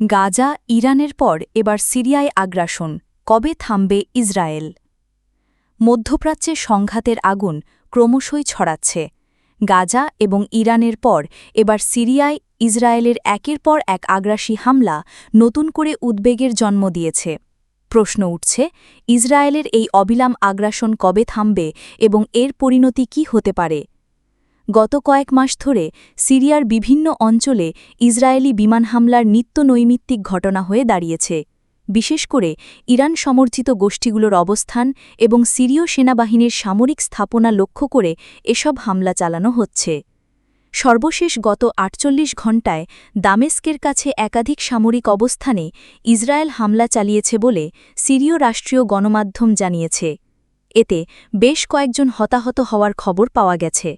গাজা ইরানের পর এবার সিরিয়ায় আগ্রাসন, কবে থামবে ইসরায়েল? মধ্যপ্রাচ্যে সংঘাতের আগুন ক্রমশই ছড়াচ্ছে। গাজা এবং ইরানের পর এবার সিরিয়ায় ইসরায়েলের একের পর এক আগ্রাসী হামলা নতুন করে উদ্বেগের জন্ম দিয়েছে। প্রশ্ন উঠছে, ইসরায়েলের এই অবিলাম আগ্রাসন কবে থামবে এবং এর পরিণতি কি হতে পারে? গত কয়েক মাস ধরে সিরিয়ার বিভিন্ন অঞ্চলে ইসরায়েলি বিমান হামলার নিত্য নৈমিত্তিক ঘটনা হয়ে দাঁড়িয়েছে। বিশেষ করে ইরান সমর্থিত গোষ্ঠীগুলোর অবস্থান এবং সিরীয় সেনাবাহিনীর সামরিক স্থাপনা লক্ষ্য করে এসব হামলা চালানো হচ্ছে। সর্বশেষ গত আটচল্লিশ ঘণ্টায় দামেস্কের কাছে একাধিক সামরিক অবস্থানে ইসরায়েল হামলা চালিয়েছে বলে সিরীয় রাষ্ট্রীয় গণমাধ্যম জানিয়েছে। এতে বেশ কয়েকজন হতাহত হওয়ার খবর পাওয়া গেছে।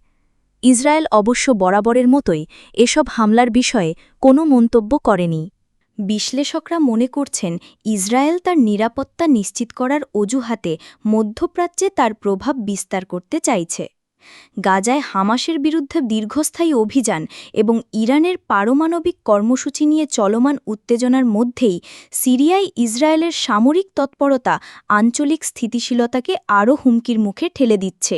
ইসরায়েল অবশ্য বরাবরের মতোই এসব হামলার বিষয়ে কোনো মন্তব্য করেনি। বিশ্লেষকরা মনে করছেন, ইসরায়েল তার নিরাপত্তা নিশ্চিত করার অজুহাতে মধ্যপ্রাচ্যে তার প্রভাব বিস্তার করতে চাইছে। গাজায় হামাসের বিরুদ্ধে দীর্ঘস্থায়ী অভিযান এবং ইরানের পারমাণবিক কর্মসূচি নিয়ে চলমান উত্তেজনার মধ্যেই সিরিয়ায় ইসরায়েলের সামরিক তৎপরতা আঞ্চলিক স্থিতিশীলতাকে আরও হুমকির মুখে ঠেলে দিচ্ছে।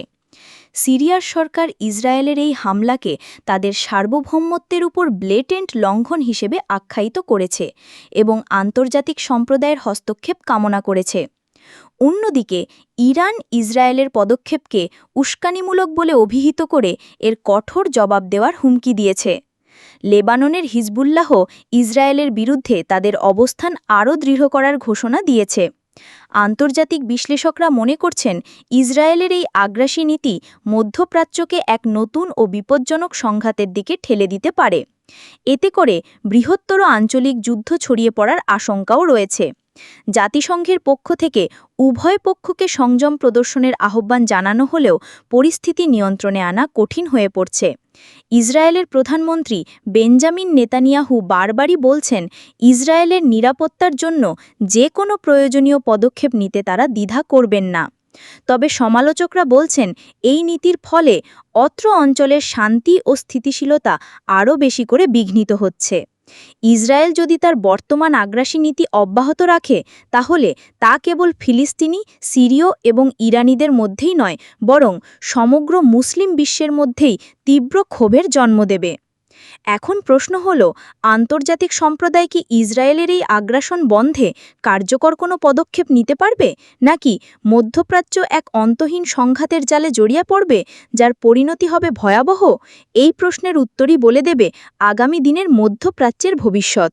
সিরিয়ার সরকার ইসরায়েলের এই হামলাকে তাদের সার্বভৌমত্বের উপর ব্লেটেন্ট লঙ্ঘন হিসেবে আখ্যায়িত করেছে এবং আন্তর্জাতিক সম্প্রদায়ের হস্তক্ষেপ কামনা করেছে। অন্যদিকে, ইরান ইসরায়েলের পদক্ষেপকে উস্কানিমূলক বলে অভিহিত করে এর কঠোর জবাব দেওয়ার হুমকি দিয়েছে। লেবাননের হিজবুল্লাহ ইসরায়েলের বিরুদ্ধে তাদের অবস্থান আরও দৃঢ় করার ঘোষণা দিয়েছে। আন্তর্জাতিক বিশ্লেষকরা মনে করছেন, ইসরায়েলের এই আগ্রাসী নীতি মধ্যপ্রাচ্যকে এক নতুন ও বিপজ্জনক সংঘাতের দিকে ঠেলে দিতে পারে। এতে করে বৃহত্তর আঞ্চলিক যুদ্ধ ছড়িয়ে পড়ার আশঙ্কাও রয়েছে। জাতিসংঘের পক্ষ থেকে উভয় পক্ষকে সংযম প্রদর্শনের আহ্বান জানানো হলেও পরিস্থিতি নিয়ন্ত্রণে আনা কঠিন হয়ে পড়ছে। ইসরায়েলের প্রধানমন্ত্রী বেঞ্জামিন নেতানিয়াহু বারবারই বলছেন, ইসরায়েলের নিরাপত্তার জন্য যে কোনো প্রয়োজনীয় পদক্ষেপ নিতে তারা দ্বিধা করবেন না। তবে সমালোচকরা বলছেন, এই নীতির ফলে অত্র অঞ্চলের শান্তি ও স্থিতিশীলতা আরও বেশি করে বিঘ্নিত হচ্ছে। ইসরায়েল যদি তার বর্তমান আগ্রাসী নীতি অব্যাহত রাখে, তাহলে তা কেবল ফিলিস্তিনি, সিরীয় এবং ইরানিদের মধ্যেই নয়, বরং সমগ্র মুসলিম বিশ্বের মধ্যেই তীব্র ক্ষোভের জন্ম দেবে। এখন প্রশ্ন হল, আন্তর্জাতিক সম্প্রদায় কি ইসরায়েলের এই আগ্রাসন বন্ধে কার্যকর কোনো পদক্ষেপ নিতে পারবে? নাকি মধ্যপ্রাচ্য এক অন্তহীন সংঘাতের জালে জড়িয়ে পড়বে, যার পরিণতি হবে ভয়াবহ? এই প্রশ্নের উত্তরই বলে দেবে আগামী দিনের মধ্যপ্রাচ্যের ভবিষ্যৎ।